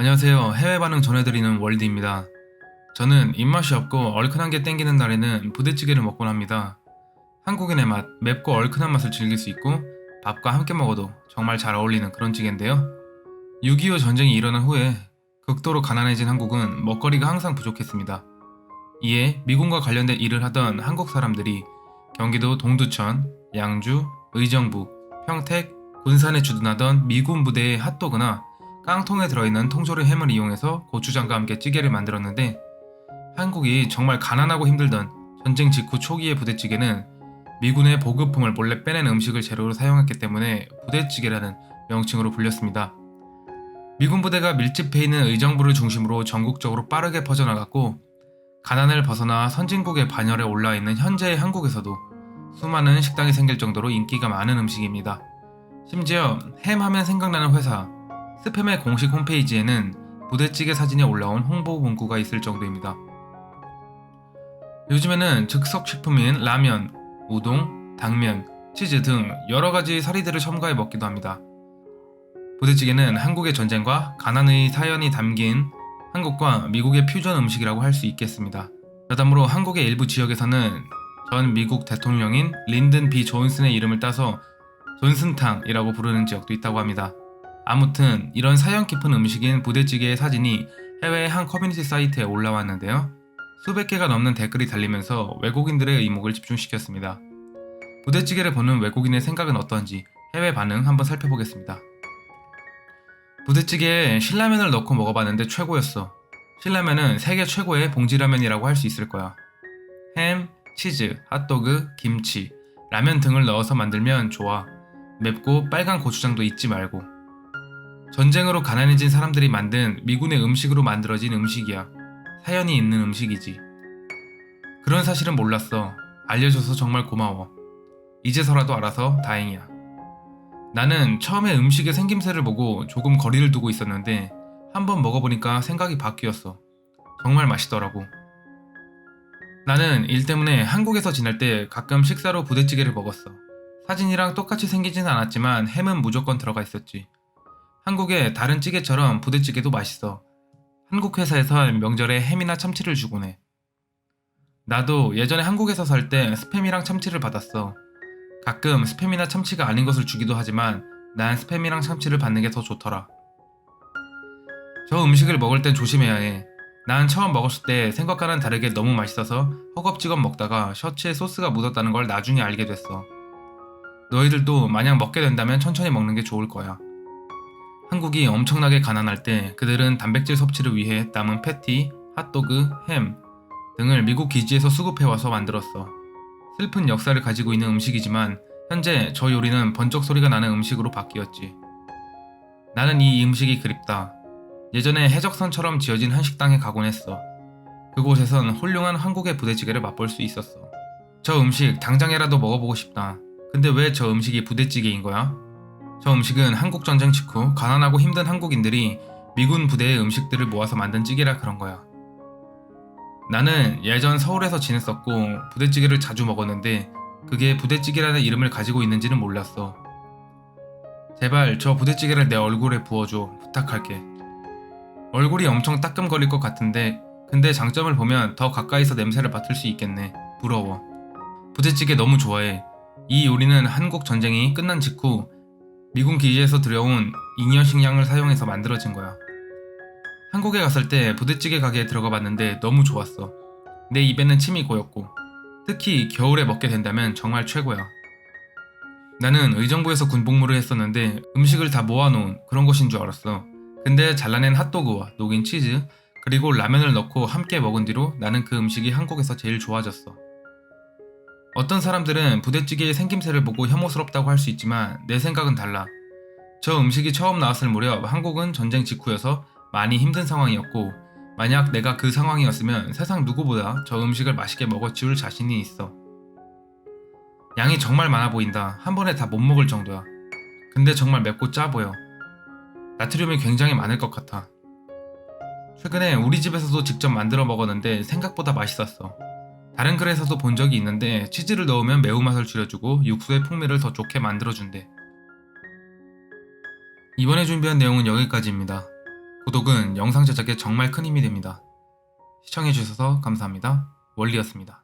안녕하세요. 해외 반응 전해드리는 월드입니다. 저는 입맛이 없고 얼큰한 게 땡기는 날에는 부대찌개를 먹곤 합니다. 한국인의 맛, 맵고 얼큰한 맛을 즐길 수 있고 밥과 함께 먹어도 정말 잘 어울리는 그런 찌개인데요. 6.25 전쟁이 일어난 후에 극도로 가난해진 한국은 먹거리가 항상 부족했습니다. 이에 미군과 관련된 일을 하던 한국 사람들이 경기도 동두천, 양주, 의정부, 평택, 군산에 주둔하던 미군 부대의 핫도그나 깡통에 들어있는 통조림 햄을 이용해서 고추장과 함께 찌개를 만들었는데 한국이 정말 가난하고 힘들던 전쟁 직후 초기의 부대찌개는 미군의 보급품을 몰래 빼낸 음식을 재료로 사용했기 때문에 부대찌개라는 명칭으로 불렸습니다. 미군 부대가 밀집해 있는 의정부를 중심으로 전국적으로 빠르게 퍼져나갔고 가난을 벗어나 선진국의 반열에 올라 있는 현재의 한국에서도 수많은 식당이 생길 정도로 인기가 많은 음식입니다. 심지어 햄 하면 생각나는 회사 스팸의 공식 홈페이지에는 부대찌개 사진이 올라온 홍보 문구가 있을 정도입니다. 요즘에는 즉석 식품인 라면, 우동, 당면, 치즈 등 여러 가지 사리들을 첨가해 먹기도 합니다. 부대찌개는 한국의 전쟁과 가난의 사연이 담긴 한국과 미국의 퓨전 음식이라고 할 수 있겠습니다. 여담으로 한국의 일부 지역에서는 전 미국 대통령인 린든 비 존슨의 이름을 따서 존슨탕이라고 부르는 지역도 있다고 합니다. 아무튼 이런 사연 깊은 음식인 부대찌개의 사진이 해외의 한 커뮤니티 사이트에 올라왔는데요. 수백 개가 넘는 댓글이 달리면서 외국인들의 이목을 집중시켰습니다. 부대찌개를 보는 외국인의 생각은 어떤지 해외 반응 한번 살펴보겠습니다. 부대찌개에 신라면을 넣고 먹어봤는데 최고였어. 신라면은 세계 최고의 봉지라면이라고 할 수 있을 거야. 햄, 치즈, 핫도그, 김치, 라면 등을 넣어서 만들면 좋아. 맵고 빨간 고추장도 잊지 말고. 전쟁으로 가난해진 사람들이 만든 미군의 음식으로 만들어진 음식이야. 사연이 있는 음식이지. 그런 사실은 몰랐어. 알려줘서 정말 고마워. 이제서라도 알아서 다행이야. 나는 처음에 음식의 생김새를 보고 조금 거리를 두고 있었는데 한번 먹어보니까 생각이 바뀌었어. 정말 맛있더라고. 나는 일 때문에 한국에서 지낼 때 가끔 식사로 부대찌개를 먹었어. 사진이랑 똑같이 생기진 않았지만 햄은 무조건 들어가 있었지. 한국의 다른 찌개처럼 부대찌개도 맛있어. 한국 회사에선 명절에 햄이나 참치를 주곤 해. 나도 예전에 한국에서 살 때 스팸이랑 참치를 받았어. 가끔 스팸이나 참치가 아닌 것을 주기도 하지만 난 스팸이랑 참치를 받는 게 더 좋더라. 저 음식을 먹을 땐 조심해야 해. 난 처음 먹었을 때 생각과는 다르게 너무 맛있어서 허겁지겁 먹다가 셔츠에 소스가 묻었다는 걸 나중에 알게 됐어. 너희들도 만약 먹게 된다면 천천히 먹는 게 좋을 거야. 한국이 엄청나게 가난할 때 그들은 단백질 섭취를 위해 남은 패티, 핫도그, 햄 등을 미국 기지에서 수급해와서 만들었어. 슬픈 역사를 가지고 있는 음식이지만 현재 저 요리는 번쩍 소리가 나는 음식으로 바뀌었지. 나는 이 음식이 그립다. 예전에 해적선처럼 지어진 한 식당에 가곤 했어. 그곳에선 훌륭한 한국의 부대찌개를 맛볼 수 있었어. 저 음식 당장이라도 먹어보고 싶다. 근데 왜 저 음식이 부대찌개인 거야? 저 음식은 한국 전쟁 직후 가난하고 힘든 한국인들이 미군 부대의 음식들을 모아서 만든 찌개라 그런 거야. 나는 예전 서울에서 지냈었고 부대찌개를 자주 먹었는데 그게 부대찌개라는 이름을 가지고 있는지는 몰랐어. 제발 저 부대찌개를 내 얼굴에 부어줘. 부탁할게. 얼굴이 엄청 따끔거릴 것 같은데 근데 장점을 보면 더 가까이서 냄새를 맡을 수 있겠네. 부러워. 부대찌개 너무 좋아해. 이 요리는 한국 전쟁이 끝난 직후 미군 기지에서 들여온 잉여 식량을 사용해서 만들어진 거야. 한국에 갔을 때 부대찌개 가게에 들어가 봤는데 너무 좋았어. 내 입에는 침이 고였고 특히 겨울에 먹게 된다면 정말 최고야. 나는 의정부에서 군복무를 했었는데 음식을 다 모아놓은 그런 것인 줄 알았어. 근데 잘라낸 핫도그와 녹인 치즈 그리고 라면을 넣고 함께 먹은 뒤로 나는 그 음식이 한국에서 제일 좋아졌어. 어떤 사람들은 부대찌개의 생김새를 보고 혐오스럽다고 할 수 있지만 내 생각은 달라. 저 음식이 처음 나왔을 무렵 한국은 전쟁 직후여서 많이 힘든 상황이었고 만약 내가 그 상황이었으면 세상 누구보다 저 음식을 맛있게 먹어 치울 자신이 있어. 양이 정말 많아 보인다. 한 번에 다 못 먹을 정도야. 근데 정말 맵고 짜 보여. 나트륨이 굉장히 많을 것 같아. 최근에 우리 집에서도 직접 만들어 먹었는데 생각보다 맛있었어. 다른 글에서도 본 적이 있는데 치즈를 넣으면 매운맛을 줄여주고 육수의 풍미를 더 좋게 만들어준대. 이번에 준비한 내용은 여기까지입니다. 구독은 영상 제작에 정말 큰 힘이 됩니다. 시청해주셔서 감사합니다. 월리였습니다.